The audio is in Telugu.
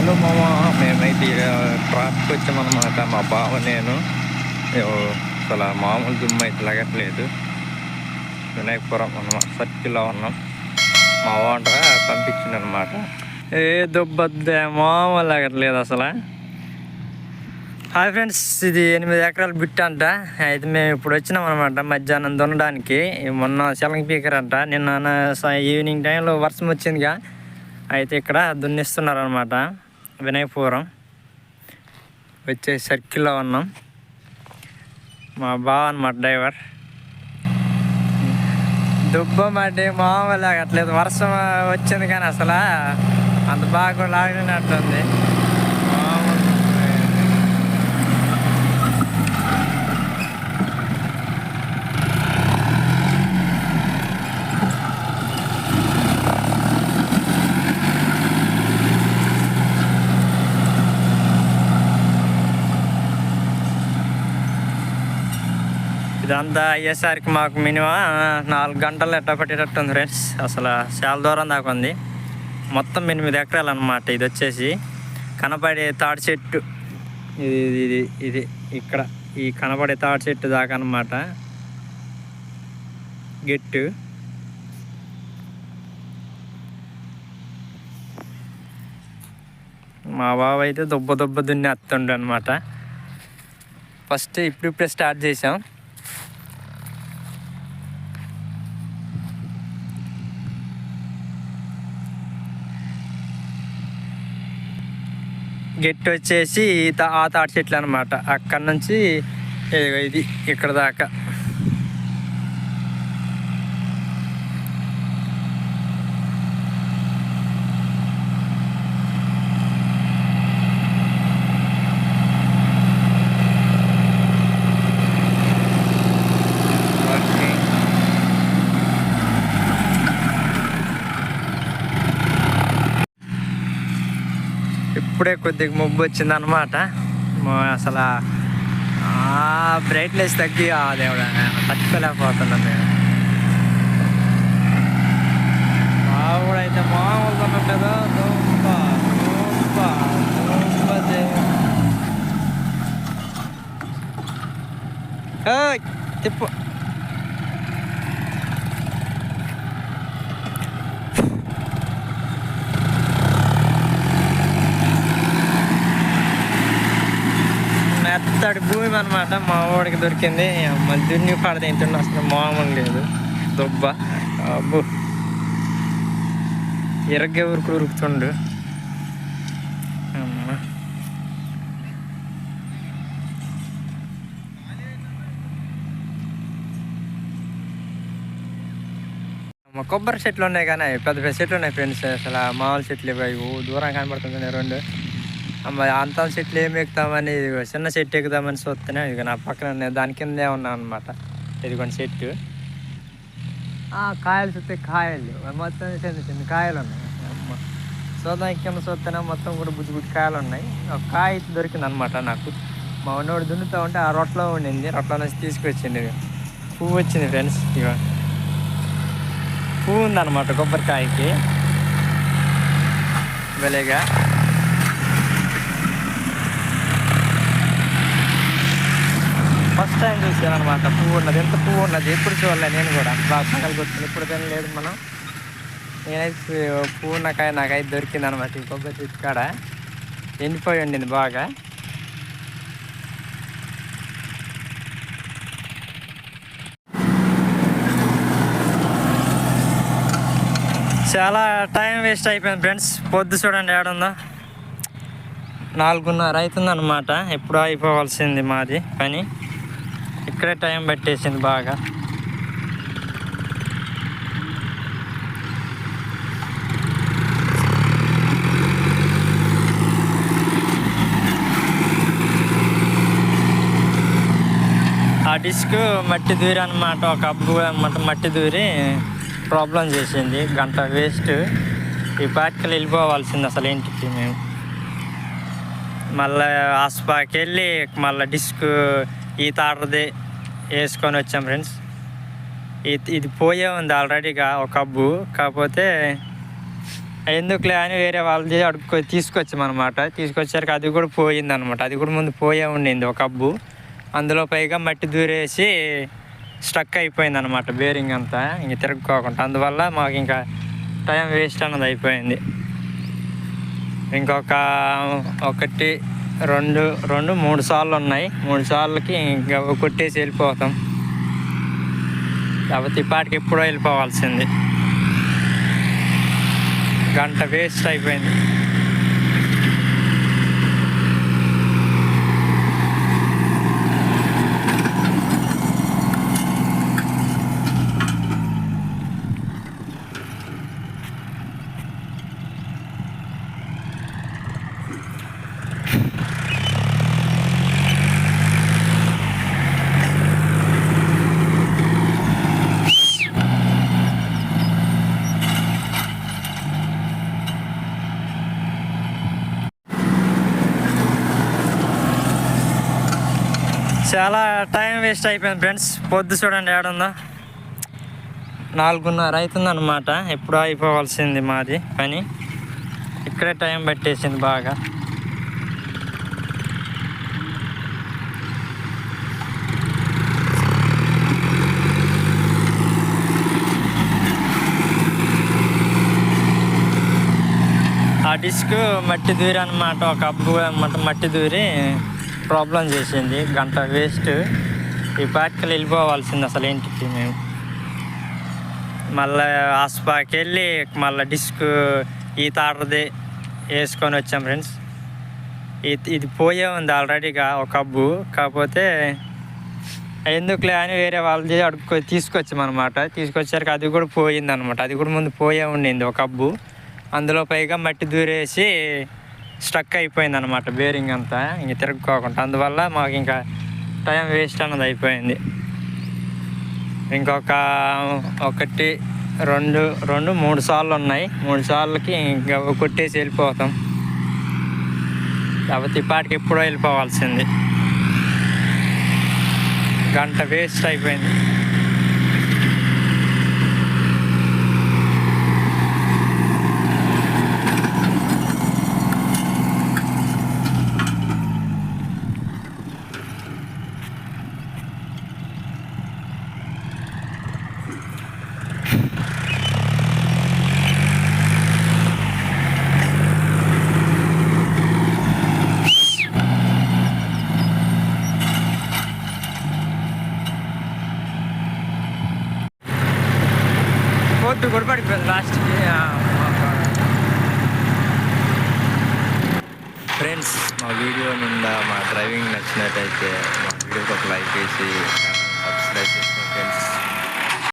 హలో మామ మేమైతే ట్రాఫిక్ వచ్చామన్నమాట మా బావ నేను. అసలు మామూలు దుమ్ము అయితే లగట్లేదు. వినాయకపురం అన్నమాట సర్కిల్లో ఉన్నాం. మా ఓనర్ పంపించింది అనమాట ఏ దుబ్బద్దే మామూలు లగట్లేదు అసలు. హాయ్ ఫ్రెండ్స్ ఇది ఎనిమిది ఎకరాల బిట్ అంట. అయితే మేము ఇప్పుడు వచ్చినాం అనమాట మధ్యాహ్నం దున్నడానికి మొన్న సెలంగ్ పీకర్ అంట నిన్న స- ఈవినింగ్ టైంలో వర్షం వచ్చిందిగా. అయితే ఇక్కడ దున్నిస్తున్నారు అనమాట వినయపురం. వచ్చే సర్కిల్లో ఉన్నాం. మా బావ అనమాట డ్రైవర్. దుబ్బం అంటే మామూలు అట్లేదు. వర్షం వచ్చింది కానీ అసలు అంత బాగా లాగినట్టుంది మామూలు ఇదంతా అయ్యేసరికి మాకు మినిమం నాలుగు గంటలు ఎట్లా పట్టేటట్టుంది ఫ్రెండ్స్. అసలు చాలా దూరం దాకా ఉంది. మొత్తం ఎనిమిది ఎకరాలు అనమాట ఇది వచ్చేసి. కనపడే తాడి చెట్టు. ఇది ఇది ఇది ఇక్కడ ఈ కనపడే తాడి చెట్టు దాకా అనమాట గెట్టు. మా బావ అయితే దుబ్బ దుబ్బ దున్ని అత్తుండ అనమాట ఫస్ట్ ఇప్పుడిప్పుడే స్టార్ట్ చేసాం. గెట్ వచ్చేసి తా- ఆ తాటి చెట్లు అనమాట అక్కడ నుంచి ఇది ఇక్కడ దాకా. ఇప్పుడే కొద్దిగా మొబ్బు వచ్చింది అనమాట అసలు బ్రైట్నెస్ తగ్గి దేవుడ తట్టుకోలేకపోతున్నాం మేము. మామూలు అయితే మామూలుగా ఉంటుందో దుంప తిప్పు. మెత్తడి భూమి అనమాట మా వాడికి దొరికింది. మళ్ళీ దున్ని పడది ఏంటంటే అసలు మామూలు లేదు. దుబ్బ. అబ్బు. ఇరగ్గే ఊరికి ఉరుకుతుండు మా కొబ్బరి చెట్లు ఉన్నాయి కానీ పెద్ద పెద్ద చెట్లు ఉన్నాయి ఫ్రెండ్స్. అసలు మామూలు చెట్లు ఇవి దూరం కనబడుతుంది రెండు. అమ్మ అంత చెట్లు ఏం ఎక్కుతామని ఇదిగో చిన్న చెట్టు ఎక్కుదామని చూస్తేనే ఇక నా పక్కన దాని కిందే ఉన్నాను అనమాట ఇదిగోండి చెట్టు. ఆ, కాయలు చూస్తే కాయలు. మొత్తం చిన్న చిన్న కాయలు ఉన్నాయి. చూద్దాం కింద చూస్తేనే మొత్తం కూడా బుజ్జి బుజ్జి కాయలు ఉన్నాయి. ఒక కాయ దొరికింది అనమాట నాకు. మా ఉన్నోడు దున్నుతూ ఉంటే ఆ రొట్టెలో ఉండింది. రొట్టెలో నుంచి తీసుకొచ్చింది. పువ్వు వచ్చింది ఫ్రెండ్స్. ఇక పువ్వు ఉందన్నమాట కొబ్బరికాయకి. వెలేగా ఫస్ట్ టైం చూసాను అనమాట పువ్వు ఉన్నది ఎంత పువ్వు ఉన్నది ఎప్పుడు చూడలే నేను కూడా. బాగా పగలు కొట్టుకుని ఇప్పుడు తినలేదు మనం. నేనైతే పువ్వు ఉన్నకాయ నాకైతే దొరికింది అనమాట ఈ కొబ్బరి చెట్టు కాడ. ఎండిపోయి ఉండింది బాగా. చాలా టైం వేస్ట్ అయిపోయింది ఫ్రెండ్స్. పొద్దు చూడండి ఏడుందో. నాలుగున్నర అవుతుంది అనమాట ఎప్పుడో అయిపోవాల్సింది మాది పని. ఇక్కడే టైం పట్టేసింది బాగా. ఆ డిస్క్ మట్టి దూరి అనమాట ఒక అబ్బు అనమాట మట్టి దూరి ప్రాబ్లం చేసింది గంట వేస్ట్. ఈ పాటికలు వెళ్ళిపోవాల్సింది అసలు ఇంటికి మేము. మళ్ళీ హాస్పాకి వెళ్ళి మళ్ళీ డిస్క్ ఈ తాటది వేసుకొని వచ్చాం ఫ్రెండ్స్. ఇది ఇది పోయే ఉంది ఆల్రెడీగా ఒక కబ్బు కాకపోతే ఎందుకులే అని వేరే వాళ్ళది అడుక్కో తీసుకొచ్చాం అనమాట తీసుకొచ్చాక అది కూడా పోయింది అనమాట అది కూడా ముందు పోయే ఉండింది ఒక కబ్బు అందులో పైగా మట్టి దూరేసి స్టక్ అయిపోయింది అనమాట బేరింగ్ అంతా. ఇంక తిరగకోకుండా. అందువల్ల మాకు ఇంకా టైం వేస్ట్ అన్నది అయిపోయింది. ఇంకొక ఒకటి రెండు రెండు మూడు సార్లు ఉన్నాయి. మూడు సార్లకి ఇంకా కొట్టేసి వెళ్ళిపోతాం. లేకపోతే ఇప్పటికి ఎప్పుడో వెళ్ళిపోవాల్సింది. గంట వేస్ట్ అయిపోయింది. చాలా టైం వేస్ట్ అయిపోయింది ఫ్రెండ్స్. పొద్దు చూడండి ఏడుందో? నాలుగున్నర అవుతుందన్నమాట. ఎప్పుడో అయిపోవాల్సింది మాది పని. ఇక్కడే టైం పట్టేసింది బాగా. ఆ డిస్క్ మట్టి దూరి అనమాట ఒక అబ్బు మట్టి దూరి. ప్రాబ్లం చేసింది. గంట వేస్ట్ ఈ పాటికలు వెళ్ళిపోవాల్సింది అసలు ఏంటి మేము. మళ్ళీ హాస్పాకి వెళ్ళి మళ్ళీ డిస్క్ ఈ తాడది వేసుకొని వచ్చాం ఫ్రెండ్స్ ఇది ఇది పోయే ఉంది ఆల్రెడీగా ఒక అబ్బు. కాకపోతే ఎందుకులే అని వేరే వాళ్ళది అడుక్కో తీసుకొచ్చామన్నమాట తీసుకొచ్చాక అది కూడా పోయింది అనమాట అది కూడా ముందు పోయే ఉండింది ఒక అబ్బు. అందులో పైగా మట్టి దూరేసి స్ట్రక్ అయిపోయింది అనమాట బేరింగ్ అంతా ఇంక తిరగకోకుండా. అందువల్ల మాకు ఇంకా టైం వేస్ట్ అన్నది అయిపోయింది. ఇంకొక ఒకటి రెండు రెండు మూడు సార్లు ఉన్నాయి. మూడు సార్లకి ఇంకా కొట్టేసి వెళ్ళిపోతాం. లేకపోతే ఇప్పటికి ఎప్పుడో వెళ్ళిపోవాల్సింది. గంట వేస్ట్ అయిపోయింది. పొద్దు కూడా పడిపోయింది లాస్ట్కి ఫ్రెండ్స్ మా వీడియో నిండా మా డ్రైవింగ్ నచ్చినట్టయితే మా వీడియోకి ఒక లైక్ వేసి